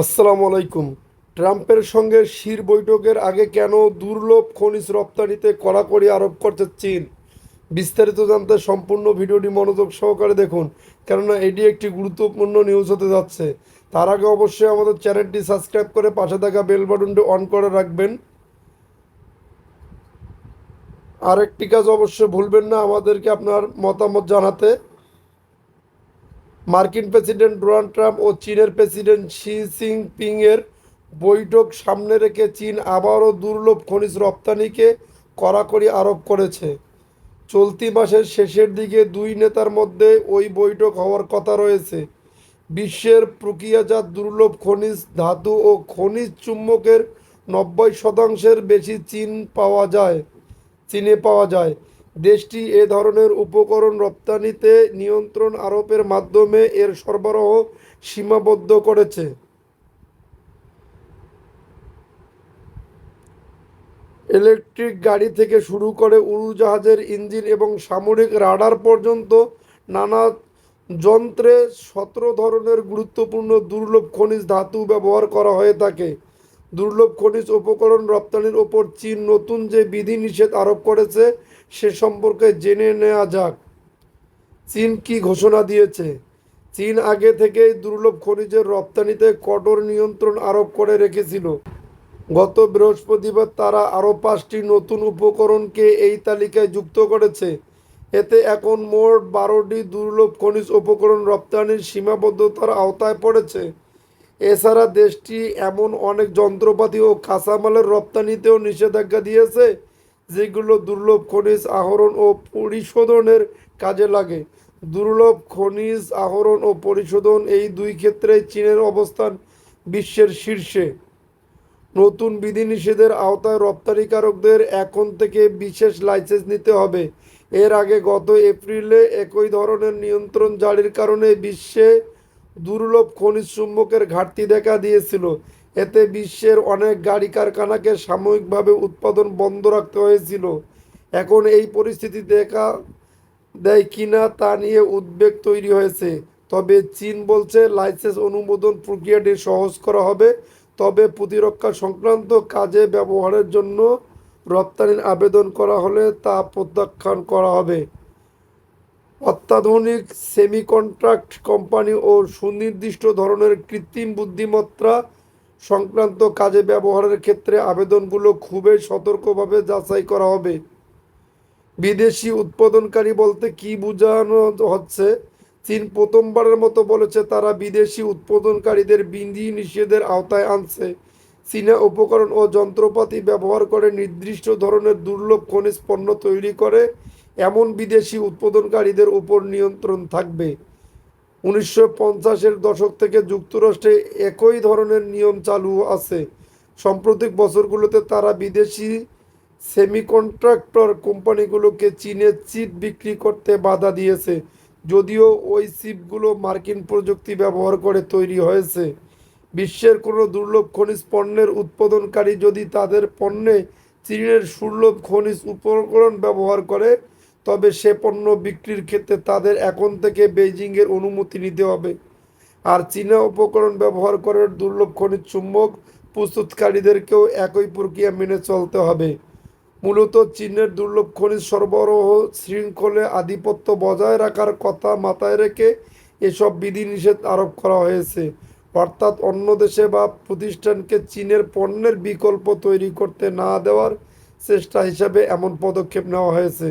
আসসালামু আলাইকুম। ট্রাম্পের সঙ্গে শির বৈঠকের আগে কেন দুর্লভ খনিজ রপ্তানিতে কড়াকড়ি আরোপ করছে চীন? বিস্তারিত জানতে সম্পূর্ণ ভিডিওটি মনোযোগ সহকারে দেখুন, কেননা এটি একটি গুরুত্বপূর্ণ নিউজ হতে যাচ্ছে। তার আগে অবশ্যই আমাদের চ্যানেলটি সাবস্ক্রাইব করে পাশে থাকা বেল বাটনটি অন করে রাখবেন। আরেকটি কাজ অবশ্যই ভুলবেন না আমাদেরকে আপনার মতামত জানাতে। মার্কিন প্রেসিডেন্ট ডোনাল্ড ট্রাম্প ও চীনের প্রেসিডেন্ট শি জিনপিং এর বৈঠক সামনে রেখে চীন আবারও দুর্লভ খনিজ রপ্তানিকে কড়াকড়ি আরোপ করেছে। চলতি মাসের শেষের দিকে দুই নেতার মধ্যে ওই বৈঠক হওয়ার কথা রয়েছে। বিশ্বের প্রক্রিয়াজাত দুর্লভ খনিজ ধাতু ও খনিজ চুম্বকের নব্বই শতাংশের বেশি চীন পাওয়া যায়, চীনে পাওয়া যায়। দেশটি এ ধরনের উপকরণ রপ্তানিতে নিয়ন্ত্রণ আরোপের মাধ্যমে এর সরবরাহ সীমাবদ্ধ করেছে। ইলেকট্রিক গাড়ি থেকে শুরু করে উড়োজাহাজের ইঞ্জিন এবং সামরিক রাডার পর্যন্ত নানা যন্ত্রে সতেরো ধরনের গুরুত্বপূর্ণ দুর্লভ খনিজ ধাতু ব্যবহার করা হয়ে থাকে। দুর্লভ খনিজ উপকরণ রপ্তানির ওপর চীন নতুন যে বিধিনিষেধ আরোপ করেছে সে সম্পর্কে জেনে নেওয়া যাক। চীন কি ঘোষণা দিয়েছে? চীন আগে থেকেই দুর্লভ খনিজের রপ্তানিতে কঠোর নিয়ন্ত্রণ আরোপ করে রেখেছিল। গত বৃহস্পতিবার তারা আরও পাঁচটি নতুন উপকরণকে এই তালিকায় যুক্ত করেছে। এতে এখন মোট বারোটি দুর্লভ খনিজ উপকরণ রপ্তানির সীমাবদ্ধতার আওতায় পড়েছে। এছাড়া দেশটি এমন অনেক যন্ত্রপাতি ও কাঁচামালের রপ্তানিতেও নিষেধাজ্ঞা দিয়েছে। যেগুলো দুর্লভ খনিজ আহরণ ও পরিশোধনের কাজে লাগে। দুর্লভ খনিজ আহরণ ও পরিশোধন এই দুই ক্ষেত্রে চীনের অবস্থান বিশ্বের শীর্ষে। নতুন বিধিনিষেধের আওতায় রপ্তানিকারকদের এখন থেকে বিশেষ লাইসেন্স নিতে হবে। এর আগে গত এপ্রিলে একই ধরনের নিয়ন্ত্রণ জারির কারণে বিশ্বে দুর্লভ খনিজ চুম্বকের ঘাটতি দেখা দিয়েছিল। এতে বিশ্বের অনেক গাড়ি কারখানাকে সাময়িকভাবে উৎপাদন বন্ধ রাখতে হয়েছিল। এখন এই পরিস্থিতি দেখা দেয় কিনা তা নিয়ে উদ্বেগ তৈরি হয়েছে। তবে চীন বলছে লাইসেন্স অনুমোদন প্রক্রিয়াটি সহজ করা হবে। তবে প্রতিরক্ষা সংক্রান্ত কাজে ব্যবহারের জন্য রপ্তানির আবেদন করা হলে তা প্রত্যাখ্যান করা হবে। অত্যাধুনিক সেমিকন্ট্রাক্ট কোম্পানি ও সুনির্দিষ্ট ধরনের কৃত্রিম বুদ্ধিমত্তা সংক্রান্ত কাজে ব্যবহারের ক্ষেত্রে আবেদনগুলো খুবই সতর্কভাবে যাচাই করা হবে। বিদেশি উৎপাদনকারী বলতে কি বোঝানো হচ্ছে? চীন প্রথমবারের মতো বলেছে তারা বিদেশি উৎপাদনকারীদের বিধি নিষেধের আওতায় আনছে। চীনা উপকরণ ও যন্ত্রপাতি ব্যবহার করে নির্দিষ্ট ধরনের দুর্লভ খনিজ পণ্য তৈরি করে, এমন বিদেশি উৎপাদনকারীদের উপর নিয়ন্ত্রণ থাকবে। উনিশশো পঞ্চাশের দশক থেকে যুক্তরাষ্ট্রে একই ধরনের নিয়ম চালু আছে। সাম্প্রতিক বছরগুলোতে তারা বিদেশি সেমিকন্ট্রাক্টর কোম্পানিগুলোকে চীনে চিপ বিক্রি করতে বাধা দিয়েছে, যদিও ওই চিপগুলো মার্কিন প্রযুক্তি ব্যবহার করে তৈরি হয়েছে। বিশ্বের কোনো দুর্লভ খনিজ পণ্যের উৎপাদনকারী যদি তাদের পণ্যে চীনের সুলভ খনিজ উপকরণ ব্যবহার করে তবে সে পণ্য বিক্রির ক্ষেত্রে তাদের এখন থেকে বেইজিংয়ের অনুমতি নিতে হবে। আর চীনা উপকরণ ব্যবহার করে দুর্লভ খনিজ চুম্বক প্রস্তুতকারীদেরকেও একই প্রক্রিয়া মেনে চলতে হবে। মূলত চীনের দুর্লভ খনিজ সরবরাহ শৃঙ্খলে আধিপত্য বজায় রাখার কথা মাথায় রেখে এসব বিধিনিষেধ আরোপ করা হয়েছে। অর্থাৎ অন্য দেশে বা প্রতিষ্ঠানকে চীনের পণ্যের বিকল্প তৈরি করতে না দেওয়ার চেষ্টা হিসাবে এমন পদক্ষেপ নেওয়া হয়েছে।